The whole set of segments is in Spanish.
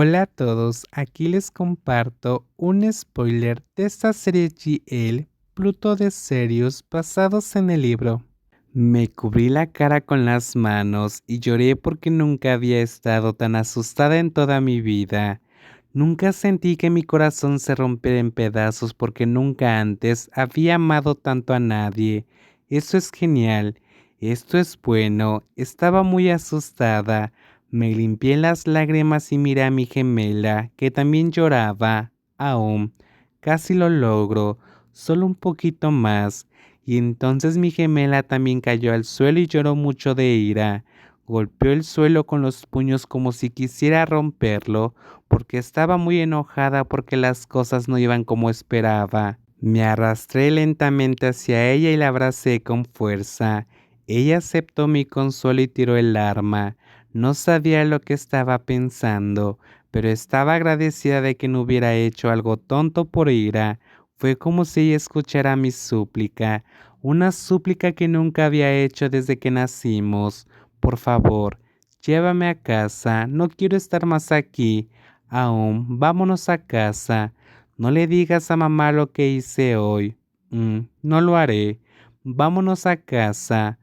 Hola a todos, aquí les comparto un spoiler de esta serie GL Pluto de Serios basados en el libro. Me cubrí la cara con las manos y lloré porque nunca había estado tan asustada en toda mi vida. Nunca sentí que mi corazón se rompiera en pedazos porque nunca antes había amado tanto a nadie. Eso es genial, esto es bueno, estaba muy asustada me limpié las lágrimas y miré a mi gemela, que también lloraba. Aún, casi lo logro, solo un poquito más. Y entonces mi gemela también cayó al suelo y lloró mucho de ira. Golpeó el suelo con los puños como si quisiera romperlo, porque estaba muy enojada porque las cosas no iban como esperaba. Me arrastré lentamente hacia ella y la abracé con fuerza. Ella aceptó mi consuelo y tiró el arma. No sabía lo que estaba pensando, pero estaba agradecida de que no hubiera hecho algo tonto por ira. Fue como si ella escuchara mi súplica, una súplica que nunca había hecho desde que nacimos. Por favor, llévame a casa, no quiero estar más aquí. Aún, vámonos a casa. No le digas a mamá lo que hice hoy. Mm, no lo haré. Vámonos a casa.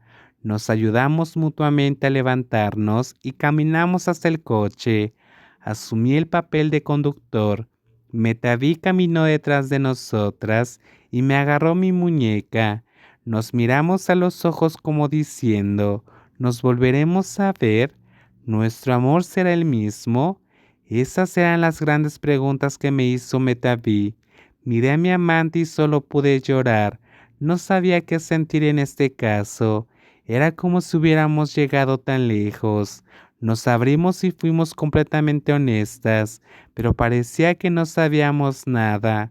Nos ayudamos mutuamente a levantarnos y caminamos hasta el coche. Asumí el papel de conductor. Metaví caminó detrás de nosotras y me agarró mi muñeca. Nos miramos a los ojos como diciendo, ¿nos volveremos a ver? ¿Nuestro amor será el mismo? Esas eran las grandes preguntas que me hizo Metaví. Miré a mi amante y solo pude llorar. No sabía qué sentir en este caso. Era como si hubiéramos llegado tan lejos. Nos abrimos y fuimos completamente honestas, pero parecía que no sabíamos nada.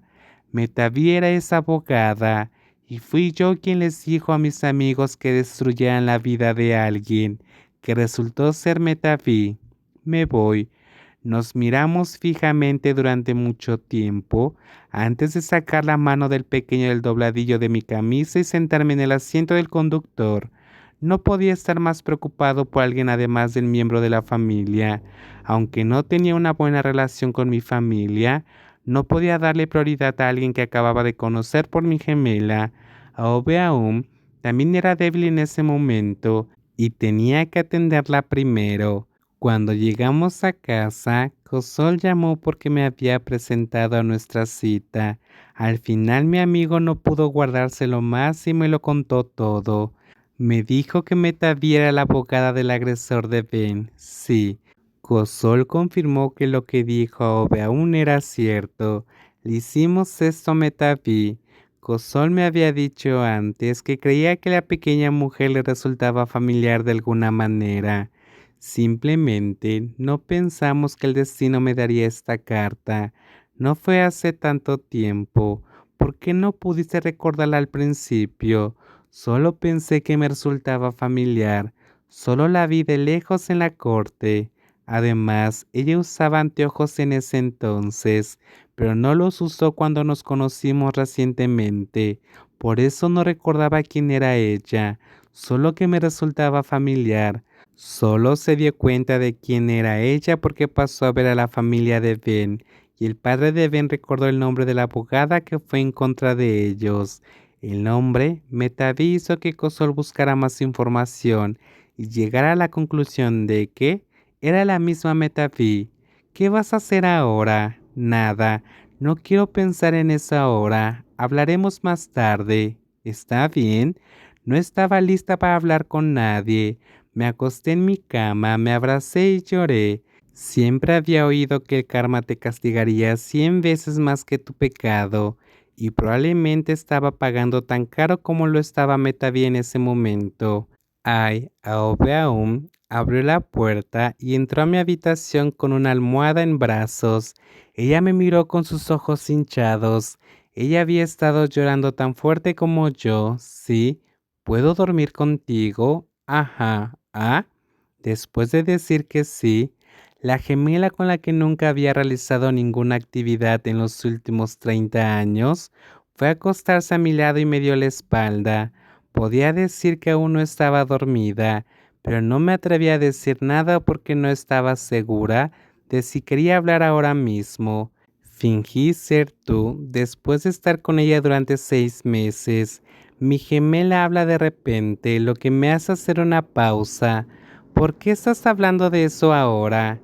Metaviera esa abogada, y fui yo quien les dijo a mis amigos que destruyeran la vida de alguien, que resultó ser Metaví. Me voy. Nos miramos fijamente durante mucho tiempo, antes de sacar la mano del pequeño del dobladillo de mi camisa y sentarme en el asiento del conductor. No podía estar más preocupado por alguien además del miembro de la familia. Aunque no tenía una buena relación con mi familia, no podía darle prioridad a alguien que acababa de conocer por mi gemela. aún también era débil en ese momento y tenía que atenderla primero. Cuando llegamos a casa, Cosol llamó porque me había presentado a nuestra cita. Al final mi amigo no pudo guardárselo más y me lo contó todo. Me dijo que Meta viera la abogada del agresor de Ben. Sí. Cosol confirmó que lo que dijo Obe aún era cierto. Le hicimos esto a. Cosol me había dicho antes que creía que la pequeña mujer le resultaba familiar de alguna manera. Simplemente no pensamos que el destino me daría esta carta. No fue hace tanto tiempo. ¿Por qué no pudiste recordarla al principio? Solo pensé que me resultaba familiar, solo la vi de lejos en la corte. Además, ella usaba anteojos en ese entonces, pero no los usó cuando nos conocimos recientemente. Por eso no recordaba quién era ella, solo que me resultaba familiar. Solo se dio cuenta de quién era ella porque pasó a ver a la familia de Ben, y el padre de Ben recordó el nombre de la abogada que fue en contra de ellos. El hombre metaviso que Cosol buscara más información y llegara a la conclusión de que era la misma Metaví. ¿Qué vas a hacer ahora? Nada. No quiero pensar en eso ahora. Hablaremos más tarde. ¿Está bien? No estaba lista para hablar con nadie. Me acosté en mi cama, me abracé y lloré. Siempre había oído que el karma te castigaría cien veces más que tu pecado y probablemente estaba pagando tan caro como lo estaba Metavi en ese momento. Ay, Aobeaum abrió la puerta y entró a mi habitación con una almohada en brazos. Ella me miró con sus ojos hinchados. Ella había estado llorando tan fuerte como yo. Sí, ¿puedo dormir contigo? Ajá, ¿ah? Después de decir que sí, la gemela con la que nunca había realizado ninguna actividad en los últimos 30 años fue a acostarse a mi lado y me dio la espalda. Podía decir que aún no estaba dormida, pero no me atreví a decir nada porque no estaba segura de si quería hablar ahora mismo. Fingí ser tú después de estar con ella durante seis meses. Mi gemela habla de repente, lo que me hace hacer una pausa. ¿Por qué estás hablando de eso ahora?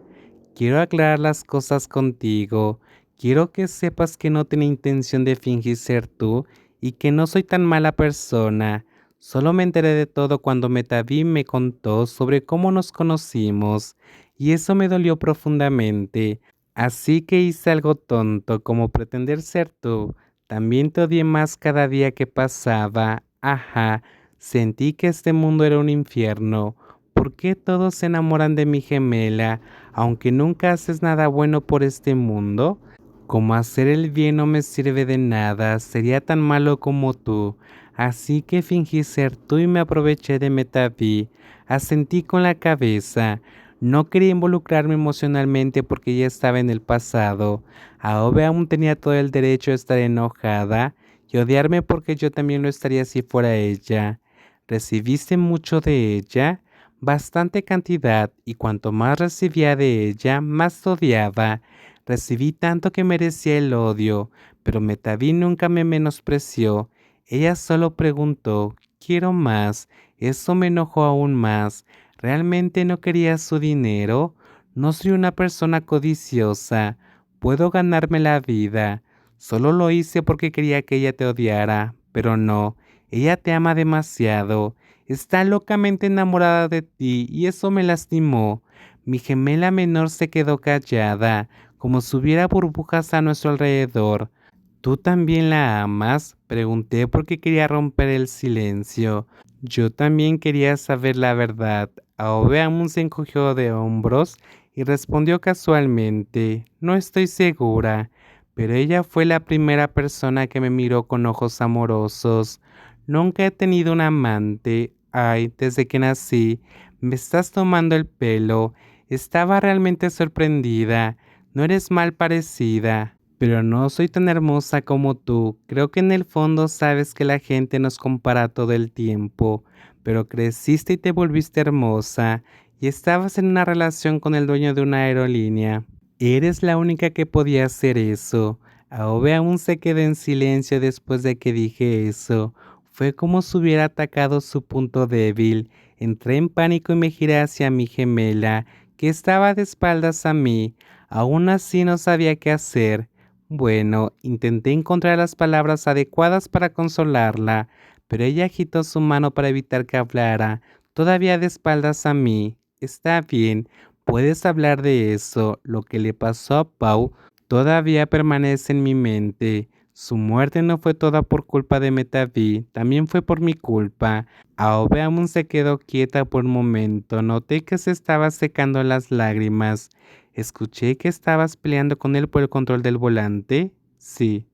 Quiero aclarar las cosas contigo. Quiero que sepas que no tenía intención de fingir ser tú y que no soy tan mala persona. Solo me enteré de todo cuando Metaví me contó sobre cómo nos conocimos y eso me dolió profundamente. Así que hice algo tonto como pretender ser tú. También te odié más cada día que pasaba. Ajá, sentí que este mundo era un infierno. ¿Por qué todos se enamoran de mi gemela, aunque nunca haces nada bueno por este mundo? Como hacer el bien no me sirve de nada, sería tan malo como tú. Así que fingí ser tú y me aproveché de Metaví. Asentí con la cabeza. No quería involucrarme emocionalmente porque ya estaba en el pasado. Aobe aún tenía todo el derecho a estar enojada y odiarme porque yo también lo estaría si fuera ella. ¿Recibiste mucho de ella? Bastante cantidad, y cuanto más recibía de ella, más odiaba. Recibí tanto que merecía el odio, pero Metaví nunca me menospreció. Ella solo preguntó, quiero más. Eso me enojó aún más. ¿Realmente no quería su dinero? No soy una persona codiciosa. Puedo ganarme la vida. Solo lo hice porque quería que ella te odiara. Pero no, ella te ama demasiado. Está locamente enamorada de ti y eso me lastimó. Mi gemela menor se quedó callada, como si hubiera burbujas a nuestro alrededor. ¿Tú también la amas? Pregunté porque quería romper el silencio. Yo también quería saber la verdad. Aobeamun se encogió de hombros y respondió casualmente, no estoy segura, pero ella fue la primera persona que me miró con ojos amorosos. Nunca he tenido un amante. Ay, desde que nací, me estás tomando el pelo. Estaba realmente sorprendida. No eres mal parecida, pero no soy tan hermosa como tú. Creo que en el fondo sabes que la gente nos compara todo el tiempo pero creciste y te volviste hermosa y estabas en una relación con el dueño de una aerolínea. Eres la única que podía hacer eso. Aobe aún se quedó en silencio después de que dije eso. Fue como si hubiera atacado su punto débil. Entré en pánico y me giré hacia mi gemela, que estaba de espaldas a mí. Aún así no sabía qué hacer. Bueno, intenté encontrar las palabras adecuadas para consolarla, pero ella agitó su mano para evitar que hablara, todavía de espaldas a mí. Está bien, puedes hablar de eso. Lo que le pasó a Pau todavía permanece en mi mente. Su muerte no fue toda por culpa de Metaví, también fue por mi culpa. Aobe aún se quedó quieta por un momento. Noté que se estaba secando las lágrimas. Escuché que estabas peleando con él por el control del volante. Sí.